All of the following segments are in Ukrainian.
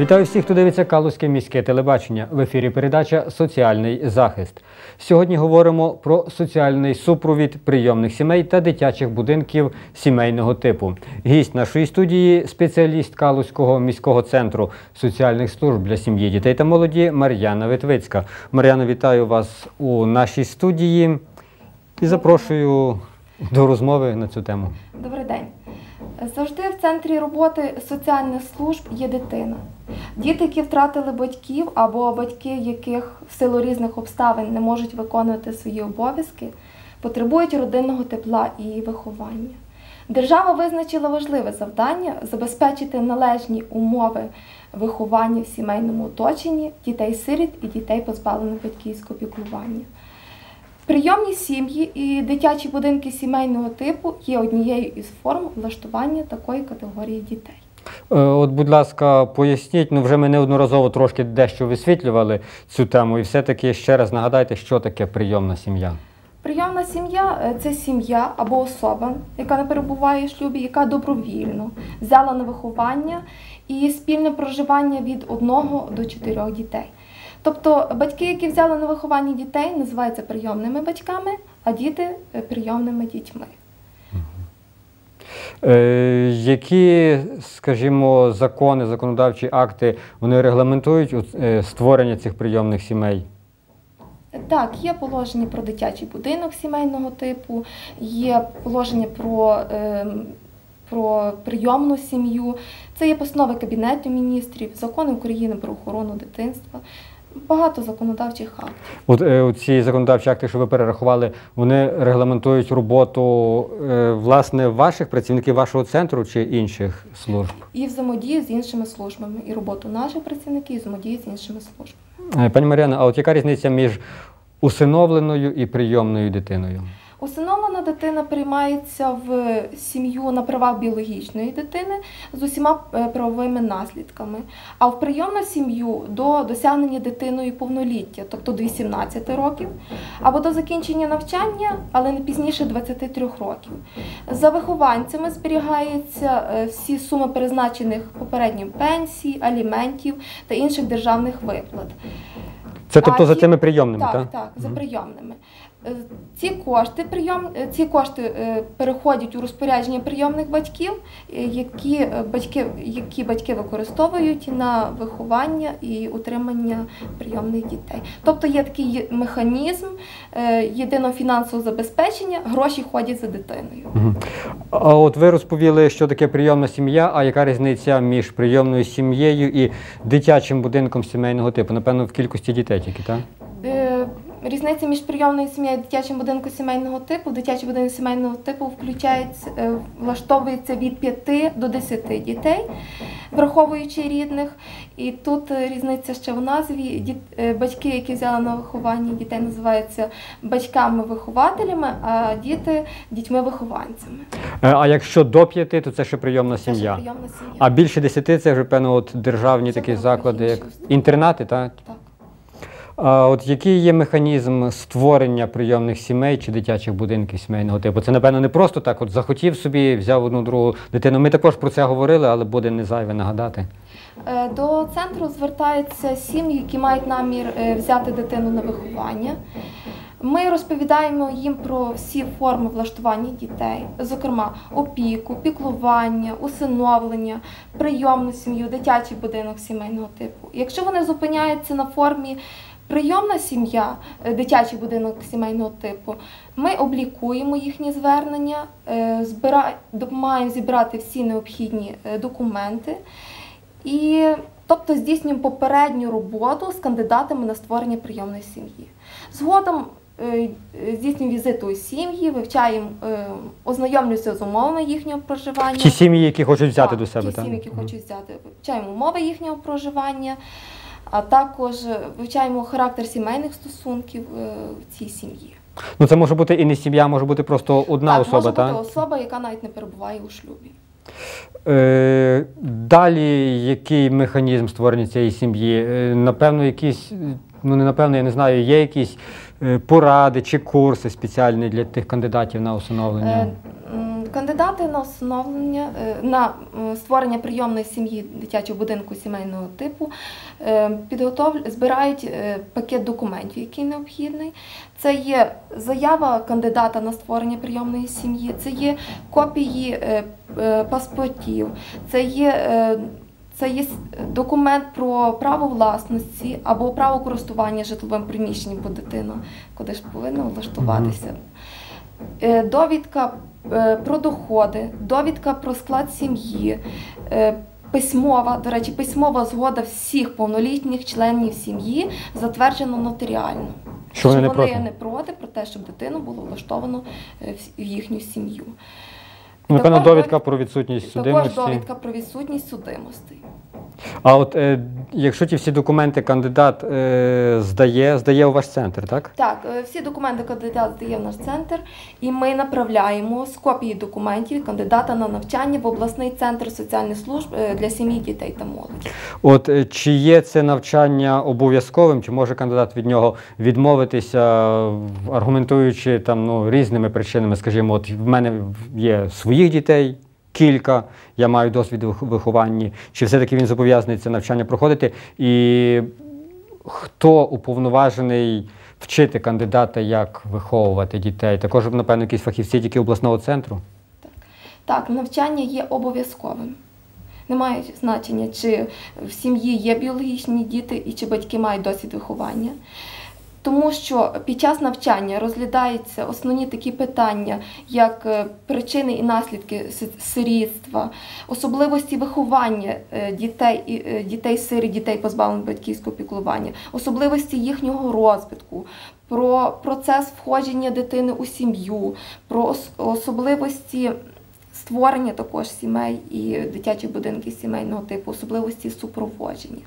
Вітаю всіх, хто дивиться Калузьке міське телебачення. В ефірі передача Соціальний захист. Сьогодні говоримо про соціальний супровід прийомних сімей та дитячих будинків сімейного типу. Гість нашої студії спеціаліст Калузького міського центру соціальних служб для сім'ї, дітей та молоді Мар'яна Витвицька. Мар'яна, вітаю вас у нашій студії і запрошую до розмови на цю тему. Добрий день. Завжди в центрі роботи соціальних служб є дитина. Діти, які втратили батьків або батьки, яких в силу різних обставин не можуть виконувати свої обов'язки, потребують родинного тепла і виховання. Держава визначила важливе завдання забезпечити належні умови виховання в сімейному оточенні дітей-сиріт і дітей, позбавлених батьківського піклування. Прийомні сім'ї і дитячі будинки сімейного типу є однією із форм влаштування такої категорії дітей. Е, От, будь ласка, поясніть, ну вже ми неодноразово трошки дещо висвітлювали цю тему, і все-таки ще раз нагадайте, що таке прийомна сім'я. Прийомна сім'я е, це сім'я або особа, яка не перебуває в шлюбі, яка добровільно взяла на виховання і спільне проживання від одного до чотирьох дітей. Тобто батьки, які взяли на виховання дітей, називаються прийомними батьками, а діти е, прийомними дітьми. Е, які, скажімо, закони, законодавчі акти вони регламентують е, створення цих прийомних сімей? Так, є положення про дитячий будинок сімейного типу, є положення про, ем, про прийомну сім'ю, це є постанови Кабінету міністрів, закони України про охорону дитинства, багато законодавчих актів. От е, ці законодавчі акти, що ви перерахували, вони регламентують роботу е, власне ваших працівників вашого центру чи інших служб? І взаємодію з іншими службами, і роботу наших працівників, і взаємодію з іншими службами. Е, Пані Мар'яна, а от яка різниця між усиновленою і прийомною дитиною? Усиновлена дитина приймається в сім'ю на правах біологічної дитини з усіма е, правовими наслідками. А в прийомну сім'ю до досягнення дитиною повноліття, тобто до 18 років, або до закінчення навчання, але не пізніше 23 років. За вихованцями зберігаються е, всі суми призначених попереднім пенсій, аліментів та інших державних виплат. Це тобто А за цими прийомними, так? так? Так, за прийомними. Е, Ці кошти прийом, е, ці кошти е, переходять у розпорядження прийомних батьків, які батьки, які батьки використовують на виховання і утримання прийомних дітей. Тобто є такий механізм єдиного фінансового забезпечення, гроші ходять за дитиною. А от ви розповіли, що таке прийомна сім'я, а яка різниця між прийомною сім'єю і дитячим будинком сімейного типу? Напевно, в кількості дітей тільки, так? Різниця між прийомною сім'єю і дитячим будинком сімейного типу. Дитячий будинок сімейного типу включається, е, влаштовується від 5 до 10 дітей, враховуючи рідних. І тут е, різниця ще в назві. Е, Батьки, які взяли на виховання дітей, називаються батьками-вихователями, а діти дітьми-вихованцями. А якщо до п'яти, то це ще прийомна сім'я. прийомна сім'я. А більше десяти це вже певно от державні Це такі заклади, як інтернати, так? Так. А от який є механізм створення прийомних сімей чи дитячих будинків сімейного типу? Це, напевно, не просто так, от захотів собі, взяв одну другу дитину. Ми також про це говорили, але буде не зайве нагадати. Е, До центру звертаються сім'ї, які мають намір е, взяти дитину на виховання. Ми розповідаємо їм про всі форми влаштування дітей, зокрема опіку, піклування, усиновлення, прийомну сім'ю, дитячий будинок сімейного типу. Якщо вони зупиняються на формі прийомна сім'я, е, дитячий будинок сімейного типу, ми облікуємо їхні звернення, е, допомагаємо зібрати всі необхідні е, документи. І тобто здійснюємо попередню роботу з кандидатами на створення прийомної сім'ї. Згодом здійснюємо візити у сім'ї, вивчаємо, ознайомлюся з умовами їхнього проживання. Ті сім'ї, які хочуть взяти Так, до себе, ті сім'ї, які хочуть взяти, вивчаємо умови їхнього проживання, а також е, вивчаємо характер сімейних стосунків е, в цій сім'ї. Ну це може бути і не сім'я, може бути просто одна так, особа, може так? бути особа, яка навіть не перебуває у шлюбі. Е, далі який механізм створення цієї сім'ї? Напевно, якісь, ну не напевно, я не знаю, є якісь поради чи курси спеціальні для тих кандидатів на усиновлення? Е, Кандидати на усиновлення е, на е, створення прийомної сім'ї дитячого будинку сімейного типу е, підготов... збирають пакет документів, який необхідний. Це є заява кандидата на створення прийомної сім'ї, це є копії паспортів, це є. Це є документ про право власності або право користування житловим приміщенням, бо дитина куди ж повинна влаштуватися. Довідка про доходи, довідка про склад сім'ї, е, письмова, до речі, письмова згода всіх повнолітніх членів сім'ї затверджена нотаріально. Що вони не вони проти? не проти про те, щоб дитину було влаштовано е, в- в їхню сім'ю. Ну, Напевно, довідка про відсутність судимості. Також довідка про відсутність судимостей. А от е, якщо ті всі документи кандидат е, здає, здає у ваш центр, так? Так, е, всі документи кандидат здає в наш центр, і ми направляємо з копії документів кандидата на навчання в обласний центр соціальних служб е, для сім'ї, дітей та молоді. От е, чи є це навчання обов'язковим, чи може кандидат від нього відмовитися, аргументуючи там ну, різними причинами, скажімо, от в мене є своїх дітей. Кілька, я маю досвід вих- вихованні, чи все-таки він зобов'язаний це навчання проходити? І хто уповноважений вчити кандидата, як виховувати дітей? Також, напевно, якісь фахівці тільки обласного центру? Так, навчання є обов'язковим. Немає значення, чи в сім'ї є біологічні діти і чи батьки мають досвід виховання. Тому що під час навчання розглядаються основні такі питання, як е, причини і наслідки сирітства, особливості виховання е, дітей, е, дітей сирі, дітей позбавлених батьківського піклування, особливості їхнього розвитку, про процес входження дитини у сім'ю, про особливості створення також сімей і дитячих будинків сімейного типу, особливості супроводження.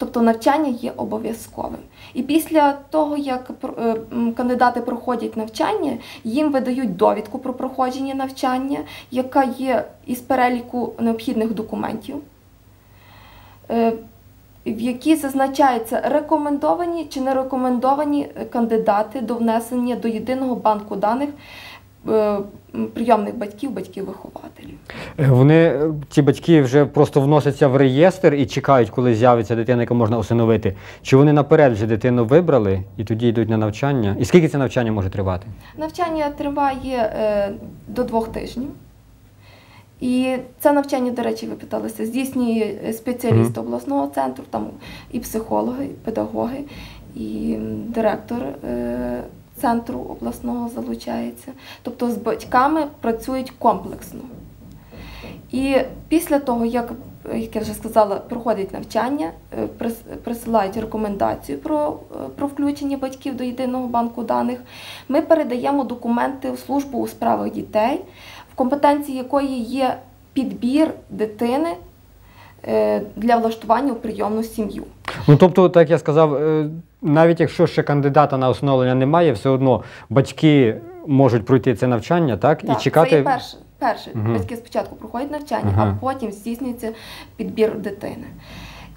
Тобто навчання є обов'язковим. І після того, як е, кандидати проходять навчання, їм видають довідку про проходження навчання, яка є із переліку необхідних документів, е, в якій зазначаються рекомендовані чи не рекомендовані кандидати до внесення до єдиного банку даних прийомних батьків, батьків-вихователів. Е, Вони, е, ті батьки, вже просто вносяться в реєстр і чекають, коли з'явиться дитина, яку можна усиновити. Чи вони наперед вже дитину вибрали і тоді йдуть на навчання? І скільки це навчання може тривати? Навчання триває е, до двох тижнів. І це навчання, до речі, ви питалися, здійснює е, спеціаліст обласного центру, там і психологи, і педагоги, і директор е, центру обласного залучається. Тобто з батьками працюють комплексно. І після того, як, як я вже сказала, проходить навчання, е, присилають рекомендацію про, е, про включення батьків до єдиного банку даних, ми передаємо документи в службу у справах дітей, в компетенції якої є підбір дитини е, для влаштування у прийомну сім'ю. Ну тобто, так я сказав, навіть якщо ще кандидата на усиновлення немає, все одно батьки можуть пройти це навчання, так? Так, і чекати. Це є перше. Перше, Мгм. батьки спочатку проходять навчання, Ага. а потім здійснюється підбір дитини.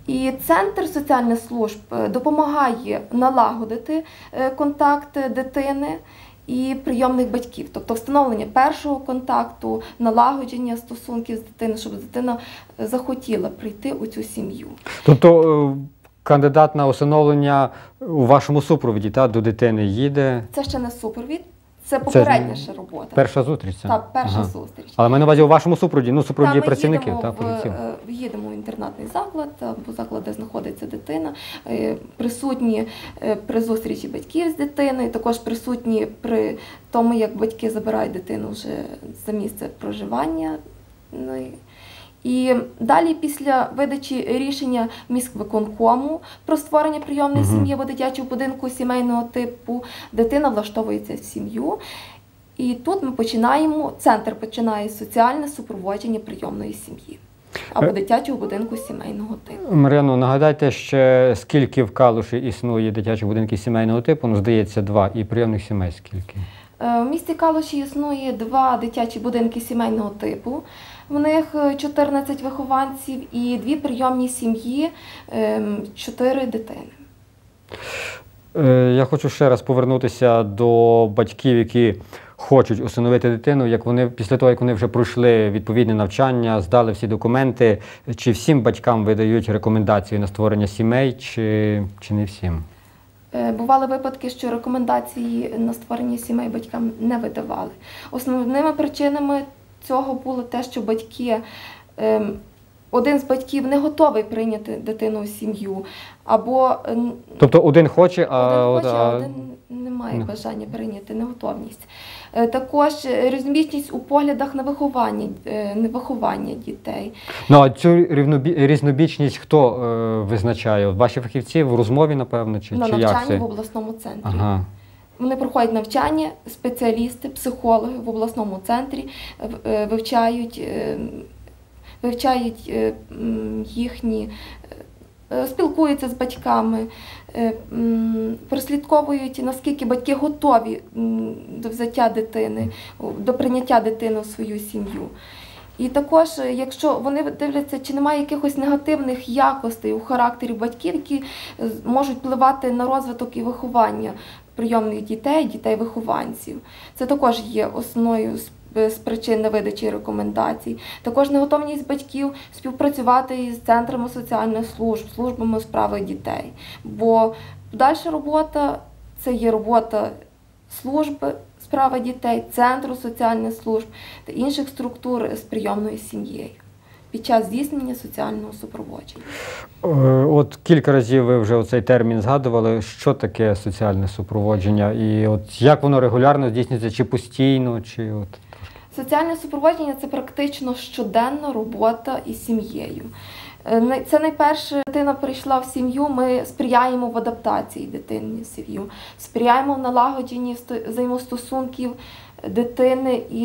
І центр соціальних служб е, допомагає налагодити е, контакт дитини і прийомних батьків, тобто встановлення першого контакту, налагодження стосунків з дитиною, щоб дитина е, захотіла прийти у цю сім'ю. Тобто кандидат на усиновлення у вашому супровіді та, до дитини їде. Це ще не супровід, це попередня ще робота. Перша зустріч. це? Так, перша Ага. зустріч. Але ми на увазі у вашому супроводі, ну супроводі Та, ми працівників їдемо та в, фахівців. е, їдемо в інтернатний заклад, або заклад, де знаходиться дитина. Е, Присутні е, при зустрічі батьків з дитиною, також присутні при тому, як батьки забирають дитину вже за місце проживання. Ну, і- І далі, після видачі рішення міськвиконкому про створення прийомної сім'ї або дитячого будинку сімейного типу, дитина влаштовується в сім'ю. І тут ми починаємо, центр починає соціальне супроводження прийомної сім'ї або Е. дитячого будинку сімейного типу. Мар'яно, нагадайте ще, скільки в Калуші існує дитячих будинків сімейного типу? Ну, здається, два. І прийомних сімей скільки? Е, В місті Калуші існує два дитячі будинки сімейного типу. В них е, 14 вихованців і дві прийомні сім'ї, ем, 4 дитини. Е, Я хочу ще раз повернутися до батьків, які хочуть усиновити дитину, як вони після того, як вони вже пройшли відповідне навчання, здали всі документи, чи всім батькам видають рекомендації на створення сімей, чи, чи не всім? Е, Бували випадки, що рекомендації на створення сімей батькам не видавали. Основними причинами цього було те, що батьки, ем, один з батьків не готовий прийняти дитину в сім'ю, або ем, Тобто один хоче, а, один хоче, а- один не має не. бажання прийняти, неготовність. Е, Також е, різнобічність у поглядах на виховання, е, на виховання дітей. Ну, а цю різнобічність хто е, визначає? Ваші фахівці в розмові, напевно, чи, на чи як навчанні це? в обласному центрі. Ага. Вони проходять навчання, спеціалісти, психологи в обласному центрі е, вивчають, е, вивчають е, їхні, е, спілкуються з батьками, е, прослідковують, наскільки батьки готові до взяття дитини, до прийняття дитини в свою сім'ю. І також, якщо вони дивляться, чи немає якихось негативних якостей у характері батьків, які можуть впливати на розвиток і виховання прийомних дітей, дітей-вихованців. Це також є основною з- е, з причин невидачі рекомендацій. Також неготовність батьків співпрацювати із центрами соціальних служб, службами справи дітей. Бо подальша робота це є робота служби справи дітей, центру соціальних служб та інших структур з прийомною сім'єю під час здійснення соціального супроводження. Е, От кілька разів ви вже цей термін згадували. Що таке соціальне супроводження? І от як воно регулярно здійснюється, чи постійно, чи от Соціальне супроводження це практично щоденна робота із сім'єю. Е, Це найперше дитина прийшла в сім'ю. Ми сприяємо в адаптації дитини в сім'ю, сприяємо в налагодженні сто- взаємостосунків дитини і